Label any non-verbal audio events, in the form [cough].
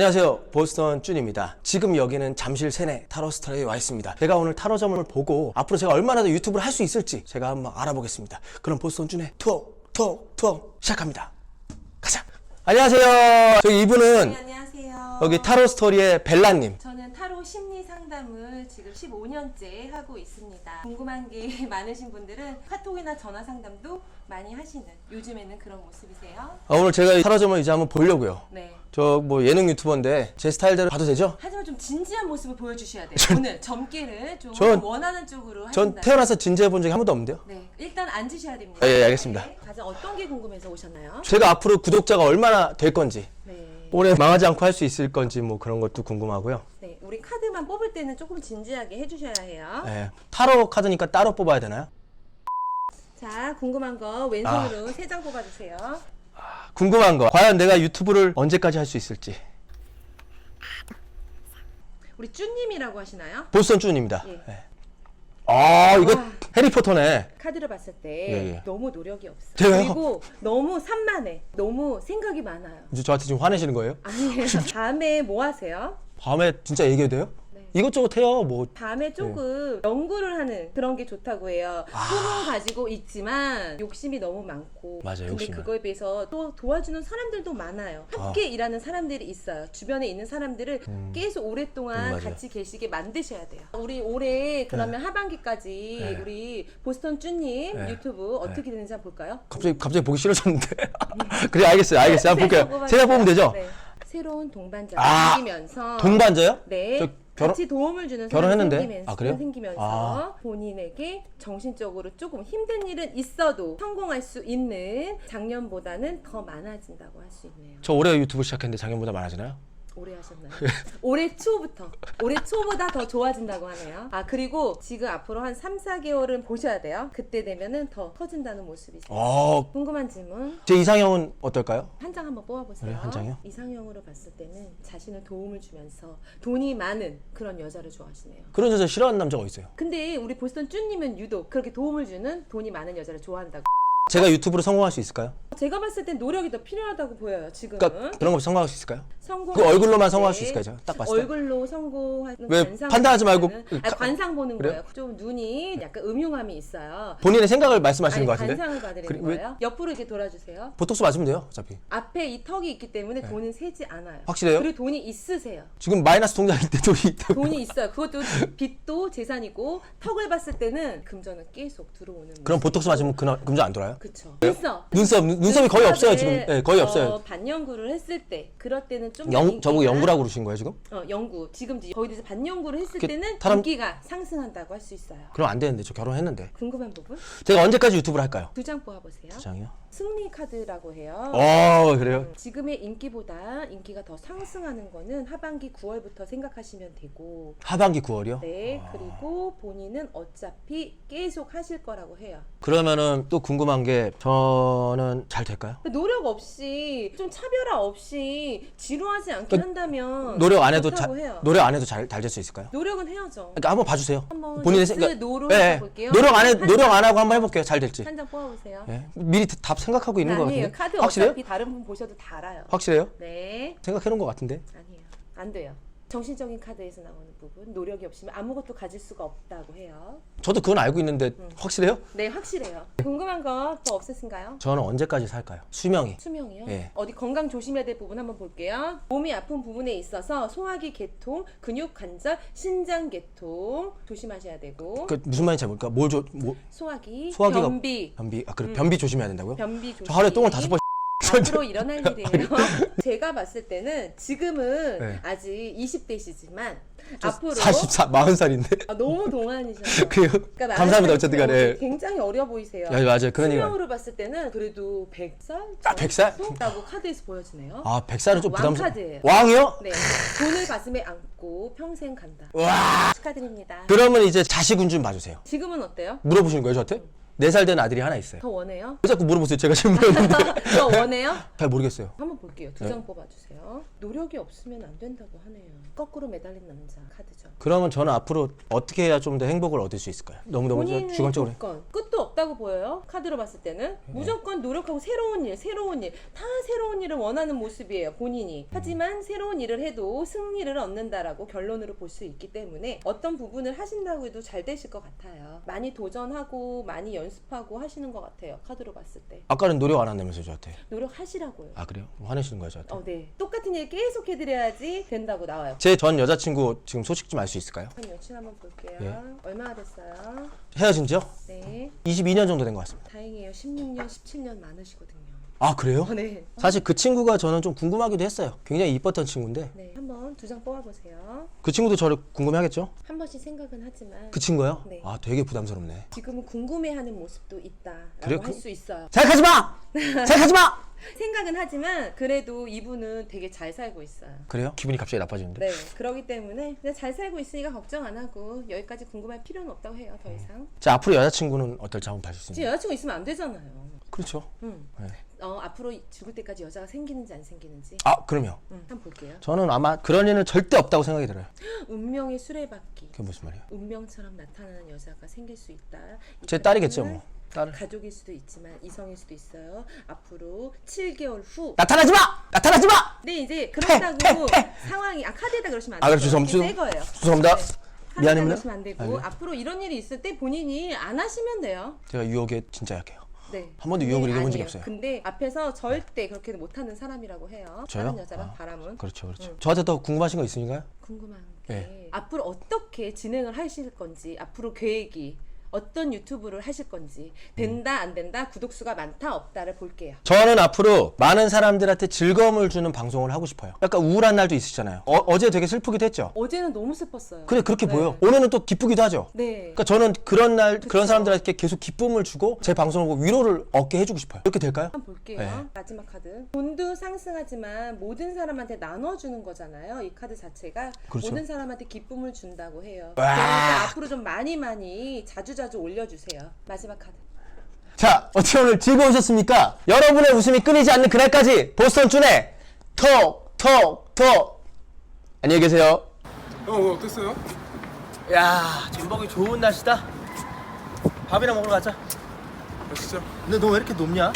안녕하세요. 보스턴 쭌입니다. 지금 여기는 잠실 세내 타로 스타에 와 있습니다. 제가 오늘 타로점을 보고 앞으로 제가 얼마나 더 유튜브를 할 수 있을지 제가 한번 알아보겠습니다. 그럼 보스턴 쭌의 투어, 투어, 투어 시작합니다. 가자. 안녕하세요. 저기 이분은 네, 안녕하세요. 여기 타로 스토리의 벨라님. 저는 타로 심리 상담을 지금 15년째 하고 있습니다. 궁금한 게 [laughs] 많으신 분들은 카톡이나 전화 상담도 많이 하시는 요즘에는 그런 모습이세요? 아, 오늘 제가 이 타로점을 이제 한번 보려고요. 네. 저 뭐 예능 유튜버인데 제 스타일대로 봐도 되죠? 하지만 좀 진지한 모습을 보여주셔야 돼요. 오늘 점괘를 좀 전- 원하는 쪽으로 전 하신다. 태어나서 진지해 본 적이 한 번도 없는데요. 네, 일단 앉으셔야 됩니다. 예, 예, 알겠습니다. 네. 가장 어떤 게 궁금해서 오셨나요? 제가 앞으로 구독자가 얼마나 될 건지, 네. 올해 망하지 않고 할 수 있을 건지 뭐 그런 것도 궁금하고요. 네, 우리 카드만 뽑을 때는 조금 진지하게 해주셔야 해요. 예, 타로 카드니까 따로 뽑아야 되나요? 자, 궁금한 거 왼손으로 세 장 뽑아주세요. 궁금한 거 과연 내가 유튜브를 언제까지 할 수 있을지 우리 쭈님이라고 하시나요? 보스턴 쭌입니다 예. 예. 아 이거 와. 해리포터네 카드를 봤을 때 예, 예. 너무 노력이 없어. 제가요? 그리고 너무 산만해. 너무 생각이 많아요. 이제 저한테 지금 화내시는 거예요? 아니에요. [laughs] 밤에 뭐 하세요? 밤에 진짜 얘기해도 돼요? 네. 이것저것 해요 뭐 밤에 조금 연구를 하는 그런 게 좋다고 해요. 꿈은 가지고 있지만 욕심이 너무 많고. 맞아요, 근데 욕심이 그거에 비해서 또 도와주는 사람들도 많아요. 함께 일하는 사람들이 있어요. 주변에 있는 사람들을 계속 오랫동안 음, 맞아요. 같이 계시게 만드셔야 돼요. 우리 올해 그러면 하반기까지 네. 우리 보스턴 쭈님 네. 유튜브 어떻게 되는지 한번 볼까요? 갑자기 갑자기 보기 싫어졌는데 [laughs] 그래 알겠어요 알겠어요 한번 볼게요 세장 뽑으면 되죠? 네. 새로운 동반자 아, 생기면서 동반자요? 네. 저 같이 도움을 주는 결혼했는데? 사람이 생기면서, 아, 그래요? 생기면서 아. 본인에게 정신적으로 조금 힘든 일은 있어도 성공할 수 있는 작년보다는 더 많아진다고 할 수 있네요. 저 올해 유튜브 시작했는데 작년보다 많아지나요? 오래 하셨나요? [laughs] 올해 초부터 올해 초보다 더 좋아진다고 하네요. 아 그리고 지금 앞으로 한 3, 4개월은 보셔야 돼요. 그때 되면은 더 커진다는 모습이세요. 어, 궁금한 질문 제 이상형은 어떨까요? 한 장 한번 뽑아보세요. 네, 한 장이요? 이상형으로 봤을 때는 자신을 도움을 주면서 돈이 많은 그런 여자를 좋아하시네요. 그런 여자 싫어하는 남자가 있어요 근데 우리 보스턴 쭈님은 유독 그렇게 도움을 주는 돈이 많은 여자를 좋아한다고. 제가 유튜브로 성공할 수 있을까요? 제가 봤을 땐 노력이 더 필요하다고 보여요. 지금은. 그러니까 그런 거 성공할 수 있을까요? 성공. 그 얼굴로만 성공할 수 있을까요? 제가 딱 봤을 때 얼굴로 성공하는 왜 관상 판단하지 말고 그 아니, 가- 관상 보는 그래요? 거예요. 좀 눈이 약간 음흉함이 있어요. 본인의 생각을 말씀하시는 아니, 것 같은데 관상을 그래, 왜- 거예요. 옆으로 이렇게 돌아주세요. 보톡스 맞으면 돼요 어차피 앞에 이 턱이 있기 때문에 돈은 새지 않아요. 네. 확실해요? 그리고 돈이 있으세요. 지금 마이너스 통장일 때 돈이 있다고 돈이 있어요. 그것도 빚도 재산이고 턱을 봤을 때는 금전은 계속 들어오는. 그럼 보톡스 맞으면 금전 안 돌아요? 그쵸. 눈썹. 눈썹 눈- 눈썹이 거의 없어요 지금 눈썹을, 네, 거의 어, 없어요 반영구를 했을 때 그럴 때는 좀 영, 저보고 영구라고 그러신 거예요 지금? 어 영구 지금 이제 거의 돼서 반영구를 했을 그 때는 다른- 인기가 상승한다고 할 수 있어요. 그럼 안 되는데 저 결혼했는데 궁금한 부분 제가 언제까지 유튜브를 할까요? 두 장 뽑아보세요. 두 장이요? 승리 카드라고 해요. 어 그래요? 지금의 인기보다 인기가 더 상승하는 거는 하반기 9월부터 생각하시면 되고 하반기 9월이요? 네 그리고 본인은 어차피 계속 하실 거라고 해요. 그러면은 또 궁금한 게 저는 잘 될까요? 노력 없이 좀 차별화 없이 지루하지 않게 그러니까 한다면 노력 안 해도 좋다고 자, 해요. 노력 안 해도 잘 잘 될 수 있을까요? 노력은 해야죠. 그러니까 한번 봐주세요. 한번 본인의 생각. 예, 해볼게요. 노력 안 해, 한 노력 장. 안 하고 한번 해볼게요. 잘 될지. 한 장 뽑아보세요. 예. 미리 답 생각하고 있는 것 아니에요. 같은데. 카드 확실해요? 어차피 다른 분 보셔도 다 알아요. 확실해요? 네, 생각해 놓은 것 같은데. 아니에요. 안 돼요. 정신적인 카드에서 나오는 부분, 노력이 없으면 아무것도 가질 수가 없다고 해요. 저도 그건 알고 있는데 음. 확실해요? 네, 확실해요. 궁금한 거 또 없으신가요? 저는 언제까지 살까요? 수명이. 수명이요? 예. 어디 건강 조심해야 될 부분 한번 볼게요. 몸이 아픈 부분에 있어서 소화기 계통, 근육 관절, 신장 계통 조심하셔야 되고 그 무슨 말인지 잘 모르니까 뭘 조, 뭐, 소화기, 소화기가- 변비, 변비, 아 그래 변비 조심해야 된다고요? 변비 조심. 저 하루에 똥을 다섯 번. 앞으로 일어날 일이에요. [laughs] 제가 봤을 때는 지금은 네. 아직 20대시지만 앞으로 44, 40살인데. 아, 너무 동안이셔서 [laughs] 그래요? 그러니까 감사합니다. 어쨌든 간에. 굉장히 어려 보이세요. 야, 맞아요. 그런. 수명으로 봤을 때는 그래도 100살? 아, 100살? 라고 카드에서 보여지네요. 아, 100살은 좀왕 부담스러워. 카드예요. 왕이요? 네. 돈을 가슴에 안고 평생 간다. 와. 축하드립니다. 그러면 이제 자식운 좀 봐주세요. 지금은 어때요? 물어보시는 거예요, 저한테? 네 살 된 아들이 하나 있어요. 더 원해요? 왜 자꾸 물어보세요? 제가 질문했는데 [laughs] 더 원해요? 잘 모르겠어요. 한번 볼게요. 두 네. 장 뽑아주세요. 노력이 없으면 안 된다고 하네요. 거꾸로 매달린 남자 카드죠. 그러면 저는 앞으로 어떻게 해야 좀 더 행복을 얻을 수 있을까요? 너무너무 본인의 주관적으로 해. 조건 끝도 없다고 보여요. 카드로 봤을 때는 무조건 노력하고 새로운 일, 새로운 일, 다 새로운 일을 원하는 모습이에요. 본인이. 하지만 새로운 일을 해도 승리를 얻는다라고 결론으로 볼 수 있기 때문에 어떤 부분을 하신다고 해도 잘 되실 것 같아요. 많이 도전하고 많이 연 습하고 하시는 것 같아요. 카드로 봤을 때 아까는 노력 안 한다면서요 저한테. 노력하시라고요. 아 그래요? 화내시는 거예요 저한테? 어, 네. 똑같은 일 계속 해드려야지 된다고 나와요. 제 전 여자친구 지금 소식 좀 알 수 있을까요? 한 며칠 한번 볼게요. 예. 얼마나 됐어요? 헤어진 지요? 네. 22년 정도 된 것 같습니다. 다행이에요. 16년, 17년 많으시거든요. 아 그래요? 어, 네. 사실 그 친구가 저는 좀 궁금하기도 했어요. 굉장히 이뻤던 친구인데 네. 두 장 뽑아보세요. 그 친구도 저를 궁금해하겠죠? 한 번씩 생각은 하지만 그 친구요? 네. 아 되게 부담스럽네. 지금은 궁금해하는 모습도 있다라고 그래요? 할 그- 수 있어요. 생각하지 마! 생각하지 마! 생각은 하지만 그래도 이분은 되게 잘 살고 있어요. 그래요? 기분이 갑자기 나빠지는데. 네, 그러기 때문에 그냥 잘 살고 있으니까 걱정 안 하고 여기까지 궁금할 필요는 없다고 해요. 더 이상. 자 앞으로 여자친구는 어떨지 한번 봐줄 수 지금 있나요? 여자친구 있으면 안 되잖아요. 그렇죠. 응. 네. 어, 앞으로 죽을 때까지 여자가 생기는지 안 생기는지 아 그럼요. 응, 한번 볼게요. 저는 아마 그런 일은 절대 없다고 생각이 들어요. [gasps] 운명의 수레바퀴. 그게 무슨 말이에요? 운명처럼 나타나는 여자가 생길 수 있다. 이 제 딸이겠죠 뭐. 딸을. 가족일 수도 있지만 이성일 수도 있어요. 앞으로 7개월 후. 나타나지 마! 나타나지 마! 네 이제 그렇다고 상황이 아 카드에다 그러시면 안 아, 돼요. 그래, 죄송합니다. 새 거예요. 죄송합니다. 카드에다 미안합니다. 그러시면 안 되고 아니요. 앞으로 이런 일이 있을 때 본인이 안 하시면 돼요. 제가 유혹에 진짜 약해요. 네. 한 번도 근데 유혹을 이겨본 적이 아니에요. 없어요. 근데 앞에서 절대 그렇게 못하는 사람이라고 해요. 저요? 다른 여자랑 아, 바람은 그렇죠, 그렇죠. 응. 저한테 더 궁금하신 거 있으신가요? 궁금한 게 네. 앞으로 어떻게 진행을 하실 건지 앞으로 계획이 어떤 유튜브를 하실 건지 된다 안 된다 구독수가 많다 없다를 볼게요. 저는 앞으로 많은 사람들한테 즐거움을 주는 방송을 하고 싶어요. 약간 우울한 날도 있으시잖아요. 어, 제 되게 슬프기도 했죠. 어제는 너무 슬펐어요. 그래 그렇게 네. 보여. 오늘은 또 기쁘기도 하죠. 네. 그러니까 저는 그런 날 그런 그쵸. 사람들한테 계속 기쁨을 주고 제 방송을 보고 위로를 얻게 해주고 싶어요. 이렇게 될까요? 한번 볼게요. 네. 마지막 카드. 돈도 상승하지만 모든 사람한테 나눠주는 거잖아요. 이 카드 자체가 그렇죠. 모든 사람한테 기쁨을 준다고 해요. 와. 그러니까 앞으로 좀 많이 많이 자주 자주 올려주세요. 마지막 카드. 자, 어떻게 오늘 즐거우셨습니까? 여러분의 웃음이 끊이지 않는 그날까지 보스턴 준의 톡, 톡, 톡. 안녕히 계세요. 어, 어 어땠어요? 야, 전복이 좋은 날씨다. 밥이나 먹으러 가자. 아, 진짜? 근데 너 왜 이렇게 높냐?